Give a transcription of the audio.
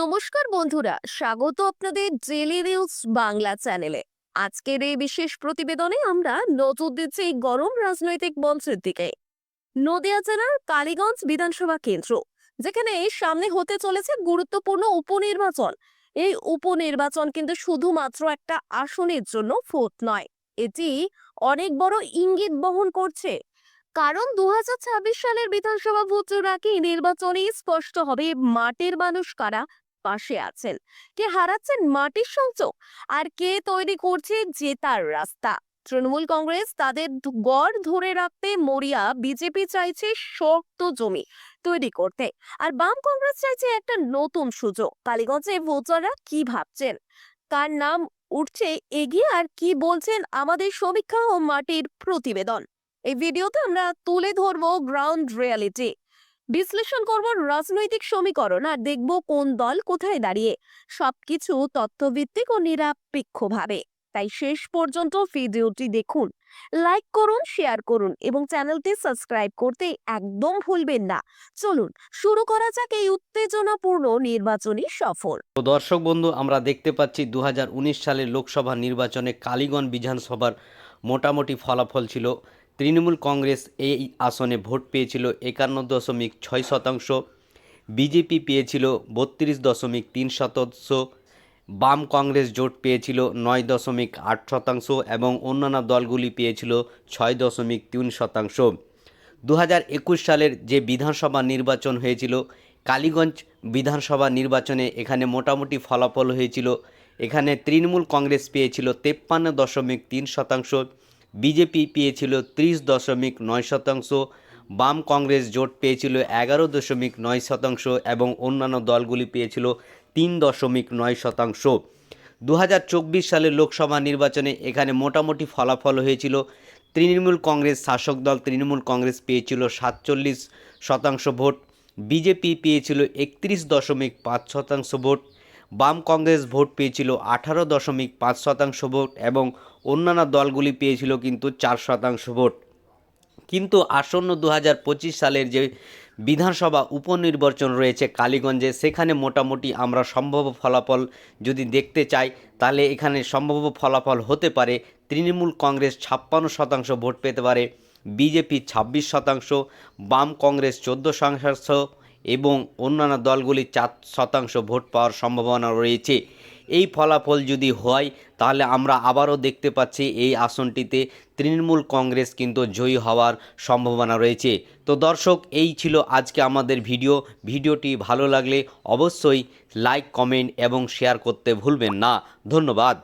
নমস্কার বন্ধুরা, স্বাগত আপনাদের জেলি নিউজ বাংলা চ্যানেলে। আজকের এই বিশেষ প্রতিবেদনে আমরা নজর দিচ্ছি গরম রাজনৈতিক মঞ্চের দিকে। নদিয়া জেলার কালীগঞ্জ বিধানসভা কেন্দ্র, যেখানে সামনে হতে চলেছে গুরুত্বপূর্ণ উপনির্বাচন। এই উপনির্বাচন কিন্তু শুধুমাত্র একটা আসনের জন্য ভোট নয়, এটি অনেক বড় ইঙ্গিত বহন করছে। কারণ দু হাজার ছাব্বিশ সালের বিধানসভা ভোটের আগে নির্বাচনে স্পষ্ট হবে মাটির মানুষ কারা পাশে আছেন। কে হারাচ্ছেন মাটির সংযোগ আর কে তৈরি করছে জেতার রাস্তা? তৃণমূল কংগ্রেস তাদের গড় ধরে রাখতে মরিয়া বিজেপি চাইছে শক্ত জমি তৈরি করতে। আর বাম কংগ্রেস চাইছে একটা নতুন সুযোগ। কালীগঞ্জে ভোটাররা কি ভাবছেন? কার নাম উঠছে এগিয়ে আর কি বলছেন আমাদের সমীক্ষা ও মাটির প্রতিবেদন? এই ভিডিওতে আমরা তুলে ধরবো গ্রাউন্ড রিয়ালিটি বিশ্লেষণ করব রাজনৈতিক সমীকরণ আর দেখব কোন দল কোথায় দাঁড়িয়ে। সবকিছু তথ্যভিত্তিক ও নিরপেক্ষভাবে। তাই শেষ পর্যন্ত ভিডিওটি দেখুন, লাইক করুন, শেয়ার করুন এবং চ্যানেলটি সাবস্ক্রাইব করতে একদম ভুলবেন না। চলুন, শুরু করা যাক এই উত্তেজনাপূর্ণ নির্বাচনী সফর। দর্শক বন্ধু, আমরা দেখতে পাচ্ছি দু হাজার উনিশ সালের লোকসভা নির্বাচনে কালীগঞ্জ বিধানসভার মোটামুটি ফলাফল ছিল তৃণমূল কংগ্রেস এই আসনে ভোট পেয়েছিল একান্ন দশমিক ছয় শতাংশ, বিজেপি পেয়েছিল বত্রিশ দশমিক তিন শতাংশ, বাম কংগ্রেস জোট পেয়েছিল নয় দশমিক আট শতাংশ এবং অন্যান্য দলগুলি পেয়েছিল ছয় দশমিক তিন শতাংশ। দু সালের যে বিধানসভা নির্বাচন হয়েছিল, কালীগঞ্জ বিধানসভা নির্বাচনে এখানে মোটামুটি ফলাফল হয়েছিল। এখানে তৃণমূল কংগ্রেস পেয়েছিল তেপ্পান্ন দশমিক তিন শতাংশ বিজেপি পেয়েছিল ত্রিশ দশমিক নয় শতাংশ, বাম কংগ্রেস জোট পেয়েছিল এগারো দশমিক নয় শতাংশ এবং অন্যান্য দলগুলি পেয়েছিল তিন দশমিক নয় শতাংশ। দু হাজার চব্বিশ সালের লোকসভা নির্বাচনে এখানে মোটামুটি ফলাফল হয়েছিল। তৃণমূল কংগ্রেস শাসক দল তৃণমূল কংগ্রেস পেয়েছিল সাতচল্লিশ শতাংশ ভোট, বিজেপি পেয়েছিল একত্রিশ দশমিক পাঁচ শতাংশ ভোট বাম কংগ্রেস ভোট পেয়েছিল আঠারো দশমিক পাঁচ শতাংশ ভোট এবং অন্যান্য দলগুলি পেয়েছিল কিন্তু চার শতাংশ ভোট। কিন্তু আসন্ন দু সালের যে বিধানসভা উপনির্বাচন রয়েছে কালীগঞ্জে, সেখানে মোটামুটি আমরা সম্ভাব্য ফলাফল যদি দেখতে চাই, তাহলে এখানে সম্ভাব্য ফলাফল হতে পারে তৃণমূল কংগ্রেস ছাপ্পান্ন শতাংশ ভোট পেতে পারে, বিজেপি ছাব্বিশ শতাংশ, বাম কংগ্রেস চোদ্দ শতাংশ এবং অন্যান্য দলগুলি চার শতাংশ ভোট পাওয়ার সম্ভাবনা রয়েছে। এই ফলাফল যদি হয়, তাহলে আমরা আবারও দেখতে পাচ্ছি এই আসনটিতে তৃণমূল কংগ্রেস কিন্তু জয়ী হওয়ার সম্ভাবনা রয়েছে। তো দর্শক, এই ছিল আজকে আমাদের ভিডিও। ভিডিওটি ভালো লাগলে অবশ্যই লাইক, কমেন্ট এবং শেয়ার করতে ভুলবেন না। ধন্যবাদ।